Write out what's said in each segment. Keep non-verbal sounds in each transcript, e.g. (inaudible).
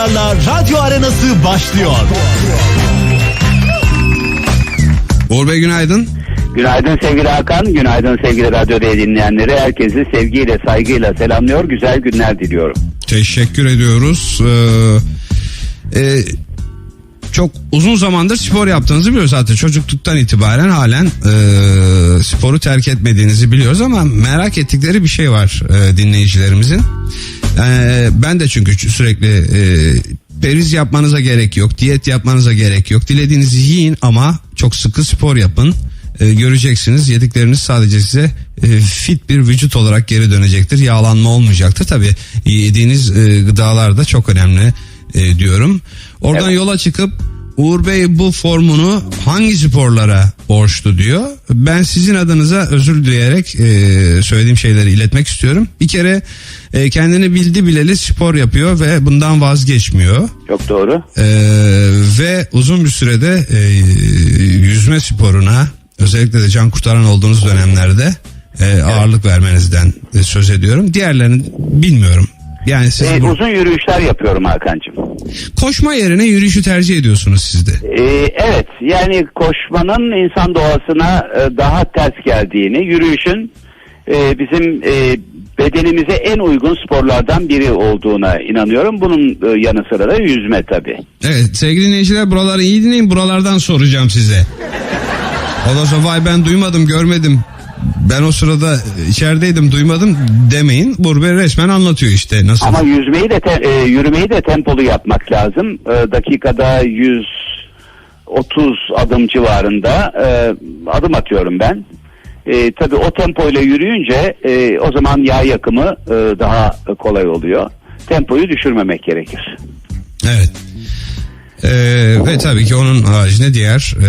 sporlarla radyo arenası başlıyor. Uğur Bey günaydın. Günaydın sevgili Hakan, günaydın sevgili radyo dinleyenleri. Herkesi sevgiyle, saygıyla selamlıyor. Güzel günler diliyorum. Teşekkür ediyoruz. Ee, e, çok uzun zamandır spor yaptığınızı biliyoruz zaten. Çocukluktan itibaren halen e, sporu terk etmediğinizi biliyoruz ama merak ettikleri bir şey var e, dinleyicilerimizin. E, ben de çünkü sürekli e, periz yapmanıza gerek yok, diyet yapmanıza gerek yok. Dilediğinizi yiyin ama çok sıkı spor yapın. E, göreceksiniz yedikleriniz sadece size e, fit bir vücut olarak geri dönecektir. Yağlanma olmayacaktır. Tabi yediğiniz e, gıdalar da çok önemli e, diyorum. Oradan Evet. yola çıkıp Uğur Bey bu formunu hangi sporlara borçlu diyor. Ben sizin adınıza özür dileyerek e, söylediğim şeyleri iletmek istiyorum. Bir kere e, kendini bildi bileli spor yapıyor ve bundan vazgeçmiyor. Çok doğru. Ee, ve uzun bir sürede e, yüzme sporuna özellikle de can kurtaran olduğunuz dönemlerde e, ağırlık vermenizden e, söz ediyorum. Diğerlerini bilmiyorum. Yani siz Ee, bu- uzun yürüyüşler yapıyorum Hakan'cığım. Koşma yerine yürüyüşü tercih ediyorsunuz siz de. Ee, evet, yani koşmanın insan doğasına e, daha ters geldiğini, yürüyüşün e, bizim e, bedenimize en uygun sporlardan biri olduğuna inanıyorum. Bunun yanı sıra da yüzme tabii. Evet sevgili dinleyiciler buraları iyi dinleyin buralardan soracağım size. Ondan sonra vay ben duymadım görmedim. Ben o sırada içerideydim duymadım demeyin. Uğur Bey resmen anlatıyor işte nasıl. Ama yüzmeyi de te- e, yürümeyi de tempolu yapmak lazım. E, dakikada 130 adım civarında e, adım atıyorum ben. E, tabii o tempoyla yürüyünce e, o zaman yağ yakımı e, daha kolay oluyor. Tempoyu düşürmemek gerekir. Evet. Ee, ve tabii ki onun haricinde diğer e,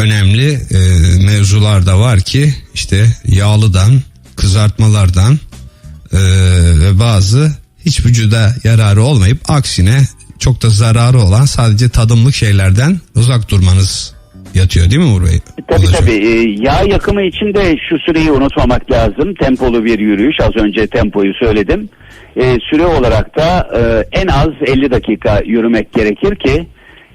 önemli e, mevzular da var ki işte yağlıdan, kızartmalardan e, ve bazı hiç vücuda yararı olmayıp aksine çok da zararı olan sadece tadımlık şeylerden uzak durmanız yatıyor değil mi Uğur Bey? Tabii Olacak. tabii E, yağ yakımı için de şu süreyi unutmamak lazım. Tempolu bir yürüyüş az önce tempoyu söyledim. E, süre olarak da e, en az 50 dakika yürümek gerekir ki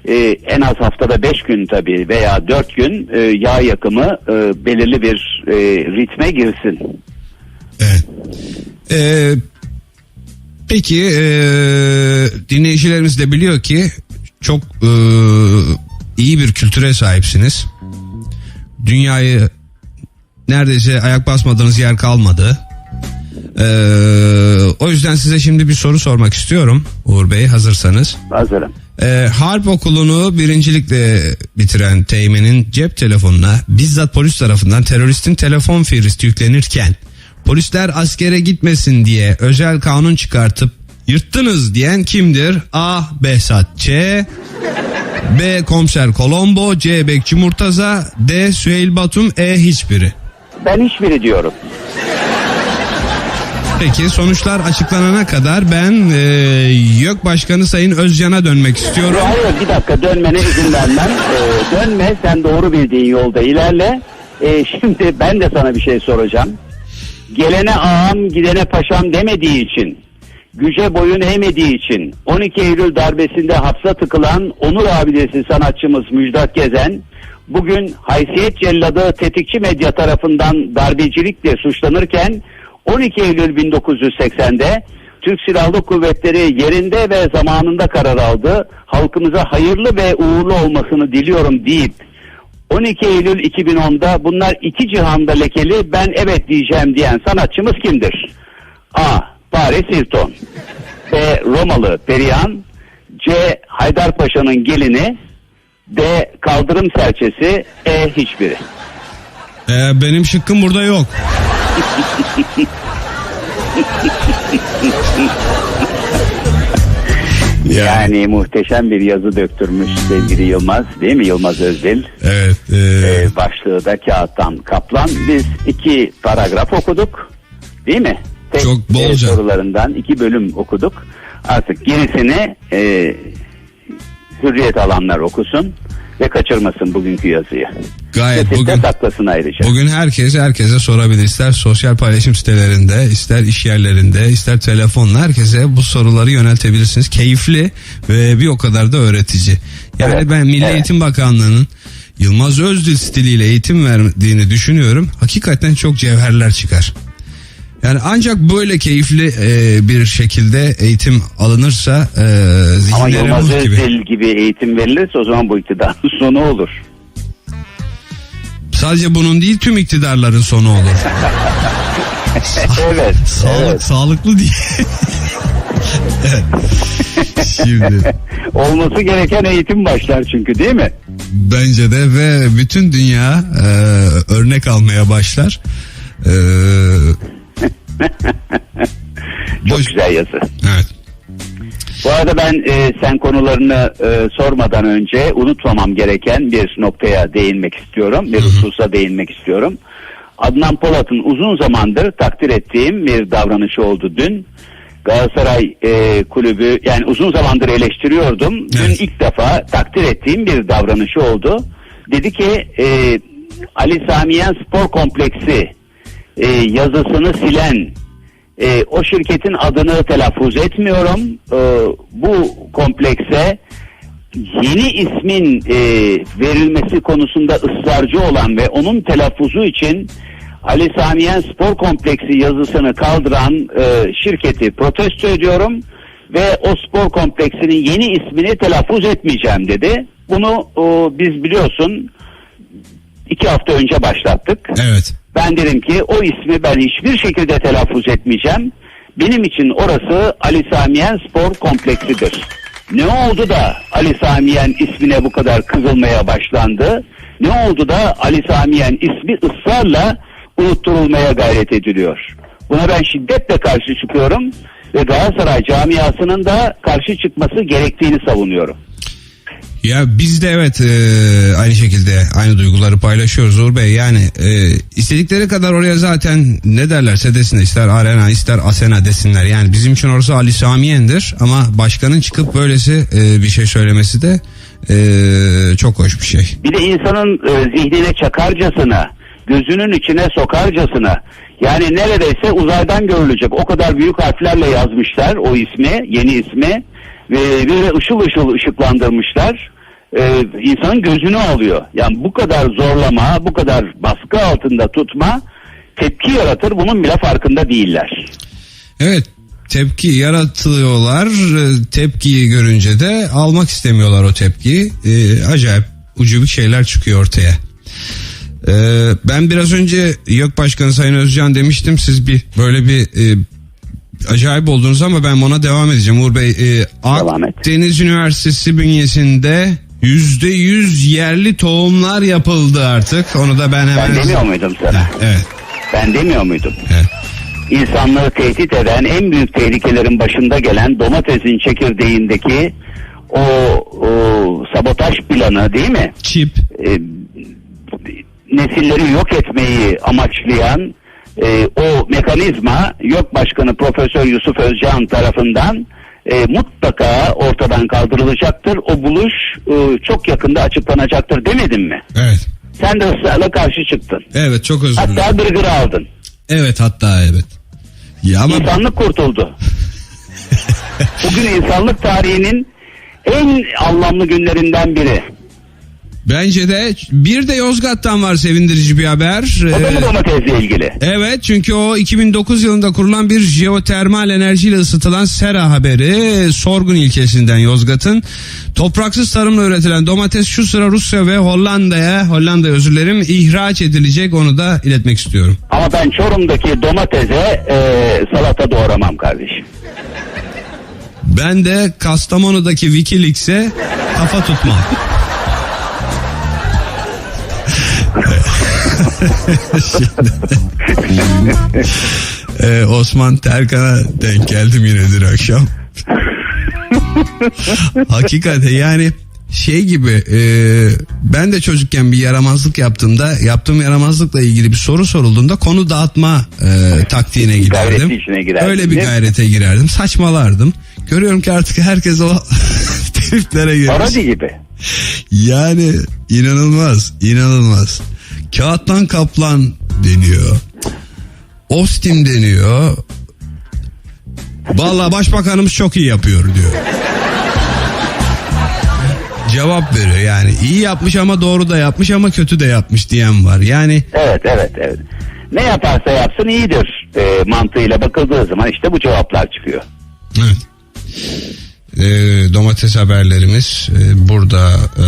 e, en az haftada 5 gün tabii veya 4 gün e, yağ yakımı e, belirli bir e, ritme girsin. Evet. Ee, peki ee, dinleyicilerimiz de biliyor ki çok ee, iyi bir kültüre sahipsiniz. Dünyayı neredeyse ayak basmadığınız yer kalmadı. Ee, o yüzden size şimdi bir soru sormak istiyorum Uğur Bey hazırsanız. Hazırım. Ee, harp okulunu birincilikle bitiren Teğmen'in cep telefonuna bizzat polis tarafından teröristin telefon fihristi yüklenirken polisler askere gitmesin diye özel kanun çıkartıp yırttınız diyen kimdir? A. Behzat Ç. B. Komiser Kolombo C. Bekçi Murtaza D. Süheyl Batum E. Hiçbiri. Ben hiçbiri diyorum. Peki sonuçlar açıklanana kadar ben e, YÖK Başkanı Sayın Özcan'a dönmek istiyorum. Hayır bir dakika dönmene izin vermem. Ee, dönme sen doğru bildiğin yolda ilerle. Ee, şimdi ben de sana bir şey soracağım. Gelene ağam gidene paşam demediği için güce boyun eğmediği için 12 Eylül darbesinde hapse tıkılan onur abidesi sanatçımız Müjdat Gezen bugün haysiyet celladı tetikçi medya tarafından darbecilikle suçlanırken 12 Eylül 1980'de Türk Silahlı Kuvvetleri yerinde ve zamanında karar aldı. Halkımıza hayırlı ve uğurlu olmasını diliyorum deyip 12 Eylül 2010'da bunlar iki cihanda lekeli ben evet diyeceğim diyen sanatçımız kimdir? A. Paris Hilton B. Romalı Perihan C. Haydarpaşa'nın gelini D. Kaldırım serçesi E. Hiçbiri. Ee, benim şıkkım burada yok. (laughs) Yani muhteşem bir yazı döktürmüş sevgili Yılmaz değil mi Yılmaz Özdil? Evet. e, Ee, başlığı da kağıttan kaplan. Biz iki paragraf okuduk değil mi? Tek Çok bolca. e, sorularından iki bölüm okuduk. Artık gerisini e, hürriyet alanlar okusun. Ve kaçırmasın bugünkü yazıyı. Gayet bugün saklasın ayrıca. bugün herkes herkese sorabilir. İster sosyal paylaşım sitelerinde, ister iş yerlerinde, ister telefonla herkese bu soruları yöneltebilirsiniz. Keyifli ve bir o kadar da öğretici. Yani Evet, ben Milli evet. Eğitim Bakanlığı'nın Yılmaz Özdil stiliyle eğitim verdiğini düşünüyorum. Hakikaten çok cevherler çıkar. Yani ancak böyle keyifli e, bir şekilde eğitim alınırsa e, Ama zihinlere Yılmaz gibi. Özdil gibi eğitim verilirse o zaman bu iktidarın (laughs) sonu olur. Sadece bunun değil tüm iktidarların sonu olur. (laughs) evet. Sağlık, evet. Sağlıklı değil. (laughs) evet. Şimdi Olması gereken eğitim başlar çünkü değil mi? bence de ve bütün dünya e, örnek almaya başlar. E, (laughs) Çok boş- güzel yazı. Evet. Bu arada ben e, sen konularını e, sormadan önce unutmamam gereken bir noktaya değinmek istiyorum. Bir hususa değinmek istiyorum. Adnan Polat'ın uzun zamandır takdir ettiğim bir davranışı oldu dün. Galatasaray e, kulübü yani uzun zamandır eleştiriyordum. Dün Evet. ilk defa takdir ettiğim bir davranışı oldu. Dedi ki e, Ali Samiyen Spor Kompleksi e, yazısını silen e, o şirketin adını telaffuz etmiyorum. E, bu komplekse yeni ismin e, verilmesi konusunda ısrarcı olan ve onun telaffuzu için Ali Samiyen Spor Kompleksi yazısını kaldıran e, şirketi protesto ediyorum ve o spor kompleksinin yeni ismini telaffuz etmeyeceğim dedi. Bunu e, biz biliyorsun iki hafta önce başlattık. Evet. Ben dedim ki o ismi ben hiçbir şekilde telaffuz etmeyeceğim. Benim için orası Ali Samiyen Spor Kompleksidir. Ne oldu da Ali Samiyen ismine bu kadar kızılmaya başlandı? Ne oldu da Ali Samiyen ismi ısrarla unutturulmaya gayret ediliyor? Buna ben şiddetle karşı çıkıyorum ve Galatasaray camiasının da karşı çıkması gerektiğini savunuyorum. Ya biz de evet e, aynı şekilde aynı duyguları paylaşıyoruz Uğur Bey. Yani e, istedikleri kadar oraya zaten ne derlerse desinler ister arena ister asena desinler. Yani bizim için orası Ali Samiyen'dir ama başkanın çıkıp böylesi e, bir şey söylemesi de e, çok hoş bir şey. Bir de insanın e, zihnine çakarcasına, gözünün içine sokarcasına yani neredeyse uzaydan görülecek o kadar büyük harflerle yazmışlar o ismi, yeni ismi ve de ışıl ışıl ışıklandırmışlar. E, insanın gözünü alıyor. Yani bu kadar zorlama, bu kadar baskı altında tutma tepki yaratır. Bunun bile farkında değiller. Evet tepki yaratıyorlar E, tepkiyi görünce de almak istemiyorlar o tepkiyi E, acayip ucubuk şeyler çıkıyor ortaya. E, ben biraz önce YÖK Başkanı Sayın Özcan demiştim siz bir böyle bir e, acayip oldunuz ama ben ona devam edeceğim Uğur Bey. E. Akdeniz Üniversitesi bünyesinde yüzde yüz yerli tohumlar yapıldı artık onu da ben hemen... Ben demiyor muydum sana? Ha, Evet. Ben demiyor muydum? evet. insanlığı tehdit eden en büyük tehlikelerin başında gelen domatesin çekirdeğindeki o, o sabotaj planı değil mi? Çip. E, nesilleri yok etmeyi amaçlayan e, o mekanizma yok başkanı Profesör Yusuf Özcan tarafından e, mutlaka ortadan kaldırılacaktır. O buluş e, çok yakında açıklanacaktır demedim mi? Evet. Sen de ısrarla karşı çıktın. Evet çok özür dilerim. Hatta bir gırı aldın. Evet hatta evet. Ya ama İnsanlık kurtuldu. (laughs) Bugün insanlık tarihinin en anlamlı günlerinden biri. Bence de bir de Yozgat'tan var sevindirici bir haber. O da mı Ee, domatesle ilgili? Evet çünkü o 2009 yılında kurulan bir jeotermal enerjiyle ısıtılan sera haberi Sorgun ilçesinden Yozgat'ın topraksız tarımla üretilen domates şu sıra Rusya ve Hollanda'ya Hollanda özür dilerim ihraç edilecek onu da iletmek istiyorum. Ama ben Çorum'daki domatese e, salata doğramam kardeşim. Ben de Kastamonu'daki Wikileaks'e kafa tutmam. Ee, Osman Terkan'a denk geldim yine dün akşam. Hakikaten yani şey gibi e, ben de çocukken bir yaramazlık yaptığımda yaptığım yaramazlıkla ilgili bir soru sorulduğunda konu dağıtma e, taktiğine giderdim. Öyle bir gayrete girerdim. Saçmalardım. Görüyorum ki artık herkes o (laughs) triflere girmiş. Parodi gibi. Yani inanılmaz, inanılmaz. Kağıttan kaplan deniyor. Ostim deniyor. Vallahi başbakanımız çok iyi yapıyor diyor. Cevap veriyor yani iyi yapmış ama doğru da yapmış ama kötü de yapmış diyen var. Yani Evet evet evet. Ne yaparsa yapsın iyidir e, mantığıyla bakıldığı zaman işte bu cevaplar çıkıyor. evet. Ee, domates haberlerimiz e, burada e,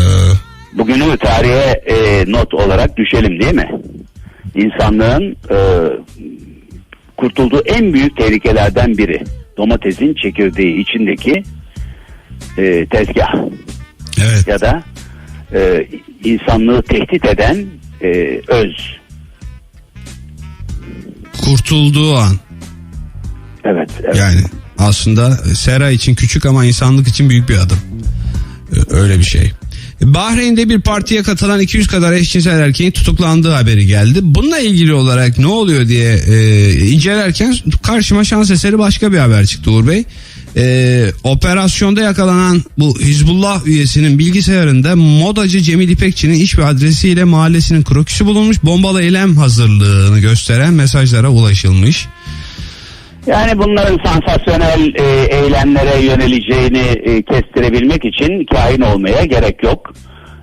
Bugünü tarihe e, not olarak düşelim değil mi? İnsanlığın e, kurtulduğu en büyük tehlikelerden biri. Domatesin çekirdeği içindeki e, tezgah evet ya da e, insanlığı tehdit eden e, öz. kurtulduğu an Evet, evet. Yani aslında Sera için küçük ama insanlık için büyük bir adım. Ee, Öyle bir şey. Bahreyn'de bir partiye katılan 200 kadar eşcinsel erkeğin tutuklandığı haberi geldi. Bununla ilgili olarak ne oluyor diye e, incelerken karşıma şans eseri başka bir haber çıktı Uğur Bey. E, operasyonda yakalanan bu Hizbullah üyesinin bilgisayarında modacı Cemil İpekçi'nin iş ve adresiyle mahallesinin krokisi bulunmuş. Bombalı eylem hazırlığını gösteren mesajlara ulaşılmış. Yani bunların sansasyonel e, eylemlere yöneleceğini e, kestirebilmek için kain olmaya gerek yok.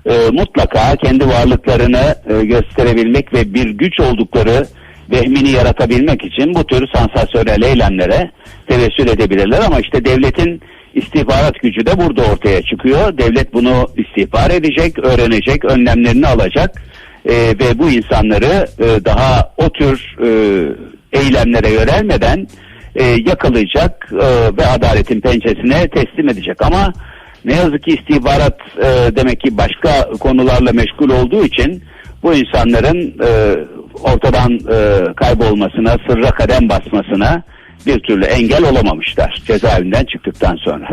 E, mutlaka kendi varlıklarını e, gösterebilmek ve bir güç oldukları vehmini yaratabilmek için bu tür sansasyonel eylemlere tevessül edebilirler ama işte devletin istihbarat gücü de burada ortaya çıkıyor. Devlet bunu istihbar edecek, öğrenecek, önlemlerini alacak e, ve bu insanları e, daha o tür e, eylemlere yönelmeden e, yakalayacak e, ve adaletin pençesine teslim edecek. Ama ne yazık ki istihbarat e, demek ki başka konularla meşgul olduğu için bu insanların e, ortadan e, kaybolmasına, sırra kadem basmasına bir türlü engel olamamışlar cezaevinden çıktıktan sonra.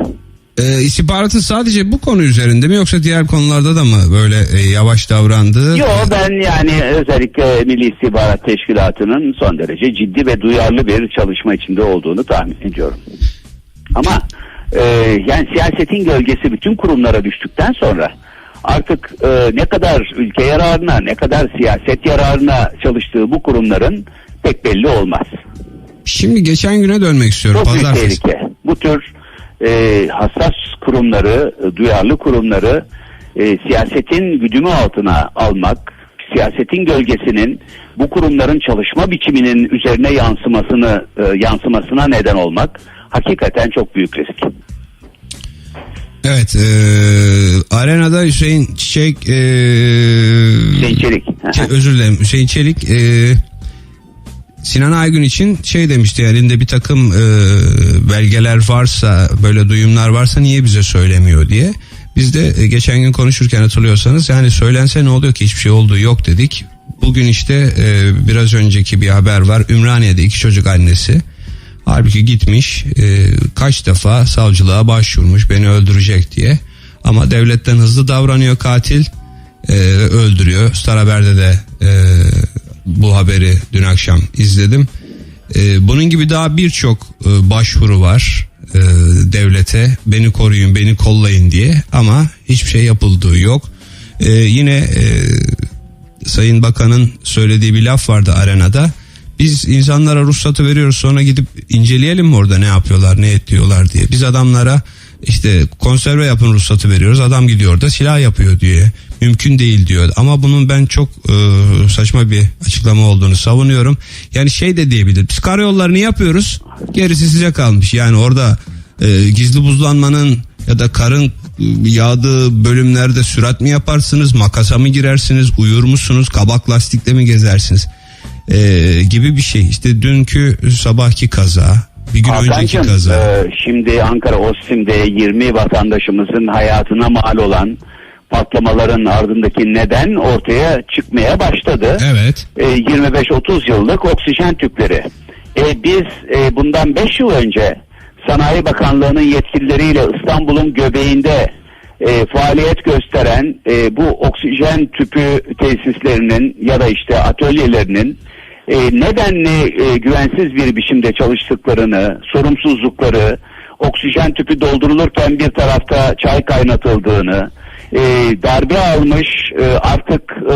Ee, istihbaratın sadece bu konu üzerinde mi yoksa diğer konularda da mı böyle e, yavaş davrandı? Yo ben yani özellikle Milli İstihbarat Teşkilatı'nın son derece ciddi ve duyarlı bir çalışma içinde olduğunu tahmin ediyorum. Ama e, yani siyasetin gölgesi bütün kurumlara düştükten sonra artık e, ne kadar ülke yararına ne kadar siyaset yararına çalıştığı bu kurumların pek belli olmaz. Şimdi geçen güne dönmek istiyorum. Çok büyük tehlike. Bu tür e, hassas kurumları, e, duyarlı kurumları e, siyasetin güdümü altına almak, siyasetin gölgesinin bu kurumların çalışma biçiminin üzerine yansımasını e, yansımasına neden olmak hakikaten çok büyük risk. Evet. e, arenada Hüseyin Çiçek e, Hüseyin Çelik. Özür dilerim Hüseyin Çelik e, Sinan Aygün için şey demişti elinde bir takım e, belgeler varsa böyle duyumlar varsa niye bize söylemiyor diye. Biz de e, geçen gün konuşurken hatırlıyorsanız yani söylense ne oluyor ki hiçbir şey olduğu yok dedik. Bugün işte e, biraz önceki bir haber var Ümraniye'de iki çocuk annesi. Halbuki gitmiş e, kaç defa savcılığa başvurmuş beni öldürecek diye. Ama devletten hızlı davranıyor katil e, öldürüyor. Star Haber'de de e, bu haberi dün akşam izledim. E, bunun gibi daha birçok e, başvuru var e, devlete beni koruyun beni kollayın diye ama hiçbir şey yapıldığı yok. E, yine e, Sayın Bakan'ın söylediği bir laf vardı arenada. Biz insanlara ruhsatı veriyoruz sonra gidip inceleyelim mi orada ne yapıyorlar ne ediyorlar diye. Biz adamlara işte konserve yapın ruhsatı veriyoruz adam gidiyor da silah yapıyor diye. Mümkün değil diyor. Ama bunun ben çok e, saçma bir açıklama olduğunu savunuyorum. Yani şey de diyebilir biz karayollarını yapıyoruz gerisi size kalmış. Yani orada e, gizli buzlanmanın ya da karın e, yağdığı bölümlerde sürat mi yaparsınız makasa mı girersiniz uyur musunuz kabak lastikle mi gezersiniz e, gibi bir şey. İşte dünkü sabahki kaza bir gün önceki kaza e, şimdi Ankara Ostim'de 20 vatandaşımızın hayatına mal olan patlamaların ardındaki neden ortaya çıkmaya başladı. evet E, 25-30 yıllık oksijen tüpleri. E, biz e, bundan 5 yıl önce Sanayi Bakanlığı'nın yetkilileriyle İstanbul'un göbeğinde e, faaliyet gösteren e, bu oksijen tüpü tesislerinin ya da işte atölyelerinin e, nedenli e, güvensiz bir biçimde çalıştıklarını, sorumsuzlukları, oksijen tüpü doldurulurken bir tarafta çay kaynatıldığını, e, darbe almış e, artık e,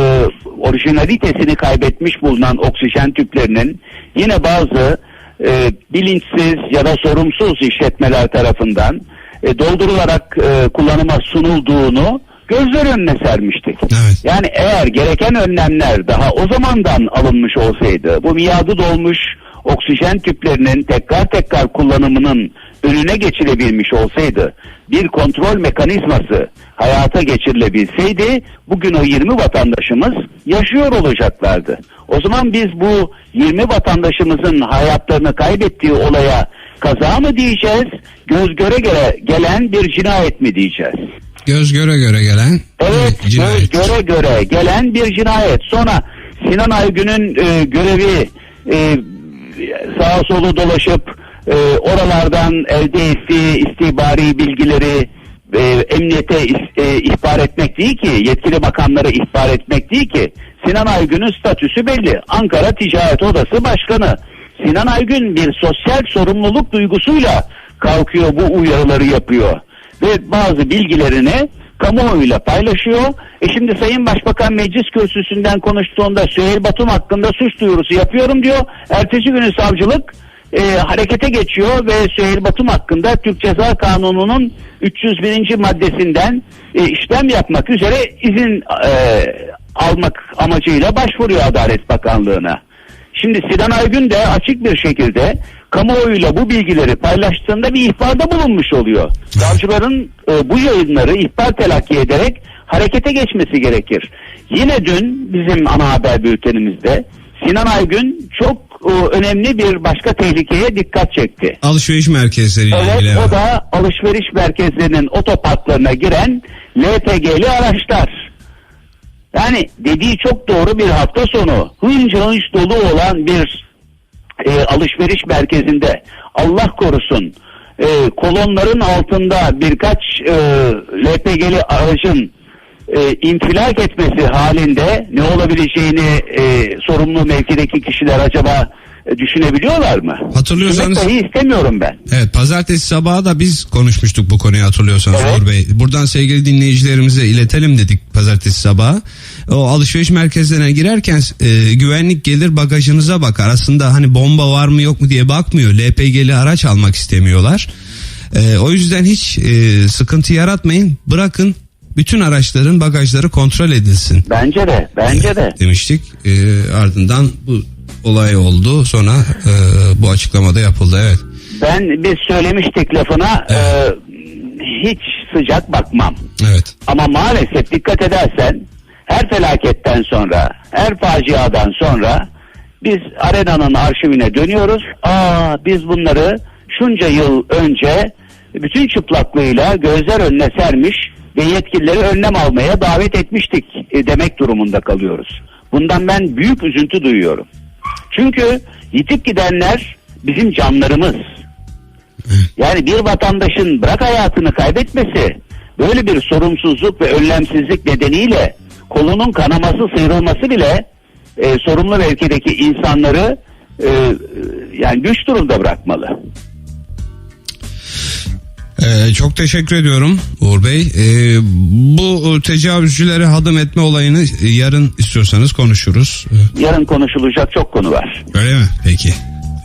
orijinalitesini kaybetmiş bulunan oksijen tüplerinin yine bazı e, bilinçsiz ya da sorumsuz işletmeler tarafından e, doldurularak e, kullanıma sunulduğunu gözler önüne sermiştik. Evet. Yani eğer gereken önlemler daha o zamandan alınmış olsaydı bu miadı dolmuş oksijen tüplerinin tekrar tekrar kullanımının önüne geçilebilmiş olsaydı bir kontrol mekanizması hayata geçirilebilseydi bugün o 20 vatandaşımız yaşıyor olacaklardı. O zaman biz bu 20 vatandaşımızın hayatlarını kaybettiği olaya kaza mı diyeceğiz, göz göre göre gelen bir cinayet mi diyeceğiz? Göz göre göre gelen Evet, bir cinayet. göz göre göre gelen bir cinayet. Sonra Sinan Aygün'ün e, görevi e, sağa solu dolaşıp e, oralardan elde ettiği istihbari bilgileri e, emniyete e, ihbar etmek değil ki, yetkili makamlara ihbar etmek değil ki. Sinan Aygün'ün statüsü belli. Ankara Ticaret Odası Başkanı. Sinan Aygün bir sosyal sorumluluk duygusuyla kalkıyor bu uyarıları yapıyor. Ve bazı bilgilerini kamuoyuyla paylaşıyor. E şimdi Sayın Başbakan meclis kürsüsünden konuştuğunda Süheyl Batum hakkında suç duyurusu yapıyorum diyor. Ertesi günü savcılık e, harekete geçiyor ve Süheyl Batum hakkında Türk Ceza Kanunu'nun 301. maddesinden e, işlem yapmak üzere izin e, almak amacıyla başvuruyor Adalet Bakanlığı'na. Şimdi Sinan Aygün de açık bir şekilde kamuoyuyla bu bilgileri paylaştığında bir ihbarda bulunmuş oluyor. Savcıların e, bu yayınları ihbar telakki ederek harekete geçmesi gerekir. Yine dün bizim ana haber bültenimizde Sinan Aygün çok e, önemli bir başka tehlikeye dikkat çekti. Alışveriş merkezleriyle ilgili. Evet o da alışveriş merkezlerinin otoparklarına giren LPG'li araçlar. Yani dediği çok doğru bir hafta sonu hınca hınç dolu olan bir e, alışveriş merkezinde. Allah korusun e, kolonların altında birkaç e, LPG'li aracın e, infilak etmesi halinde ne olabileceğini e, sorumlu mevkideki kişiler acaba düşünebiliyorlar mı? Hatırlıyorsanız- Düşünmek dahi istemiyorum ben. Evet pazartesi sabahı da biz konuşmuştuk bu konuyu hatırlıyorsanız Evet. Uğur Bey. Buradan sevgili dinleyicilerimize iletelim dedik pazartesi sabahı. O alışveriş merkezlerine girerken e, güvenlik gelir bagajınıza bakar. Aslında hani bomba var mı yok mu diye bakmıyor. LPG'li araç almak istemiyorlar. E, o yüzden hiç e, sıkıntı yaratmayın. Bırakın bütün araçların bagajları kontrol edilsin Bence de, bence de. demiştik. E, ardından bu olay oldu. Sonra e, bu açıklamada yapıldı. Evet. Ben biz söylemiştik lafına e, hiç sıcak bakmam. Evet. Ama maalesef dikkat edersen her felaketten sonra, her faciadan sonra biz arenanın arşivine dönüyoruz. Aa biz bunları şunca yıl önce bütün çıplaklığıyla gözler önüne sermiş ve yetkilileri önlem almaya davet etmiştik e, demek durumunda kalıyoruz. Bundan ben büyük üzüntü duyuyorum. Çünkü yitip gidenler bizim canlarımız. Yani bir vatandaşın bırak hayatını kaybetmesi böyle bir sorumsuzluk ve önlemsizlik nedeniyle kolunun kanaması sıyrılması bile e, sorumlu mevkideki insanları e, e, yani güç durumda bırakmalı. Ee, çok teşekkür ediyorum Uğur Bey. Ee, bu tecavüzcülere hadım etme olayını yarın istiyorsanız konuşuruz. Yarın konuşulacak çok konu var. Öyle mi? Peki.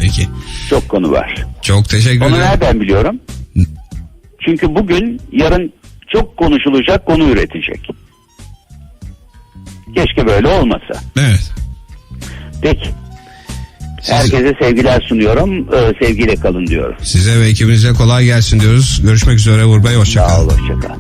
Peki. Çok konu var. Çok teşekkür Onu ederim. nereden biliyorum? Çünkü bugün yarın çok konuşulacak konu üretecek. Keşke böyle olmasa. Evet. Peki. Siz- Herkese sevgiler sunuyorum. Ee, sevgiyle kalın diyorum. Size ve ekibinize kolay gelsin diyoruz. Görüşmek üzere Uğur Bey. Sağ Hoşçakalın. ol, hoşçakal.